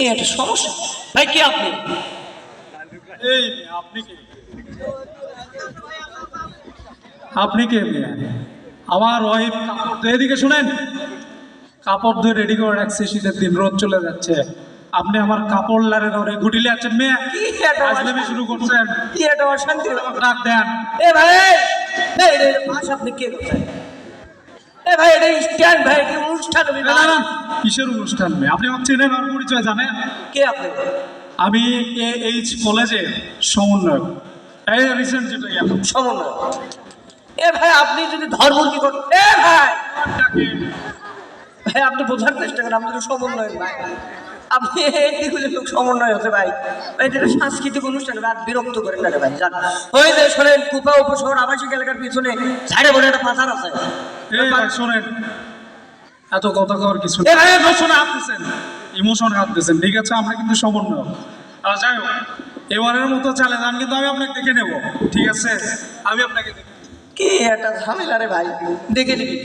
কি একটা সমস্যা? ভাই কি আপনি? এই আপনি কে? আপনি কে মিয়া আমার ওয়াইফ কাপড় এদিকে শুনেন। কাপড় ধুয়ে রেডি করে রাখছে শীতের দিন রোদ চলে যাচ্ছে। আপনি আমার কাপড় লারে ধরে ঘুটিলে আছেন মেয়ে। কি একটা আজলামি শুরু করছেন। কি একটা অশান্তি। রাখ দেন। এ ভাই এই রে পাশ আপনি কে এ ভাই এটা স্ট্যান্ড ভাই কি অনুষ্ঠান হবে না, কিসের অনুষ্ঠান মেয়ে? আপনি আমার চেনেন আমার পরিচয় জানেন কে আপনি? আমি এ এইচ কলেজে সমন্বয়ক। এই রিসেন্ট যেটা গেল সমন্বয় এ ভাই আপনি যদি ধর্ম কি করেন এ ভাই! ভাই আপনি বোঝার চেষ্টা করেন আপনি তো সমন্বয় ভাই। আপনি এইগুলি লোক সমন্বয় হতে ভাই। এটা সাংস্কৃতিক অনুষ্ঠান আর বিরক্ত করেন না ভাই জান। ওই যে শোনেন কুপা উপশহর আবাসিক এলাকার পিছনে ঝাড়ে বলে একটা পাথার আছে। শোনেন। এত কথা কর কিছু এ ভাই, ইমোশনে দিচ্ছেন ঠিক আছে, আমরা কিন্তু সমন্বয় আর যাই হোক, এবারের মতো চালে যান কিন্তু আমি আপনাকে দেখে নেব। ঠিক আছে? আমি আপনাকে কি একটা ঝামেলা রে ভাই। দেখে নিবি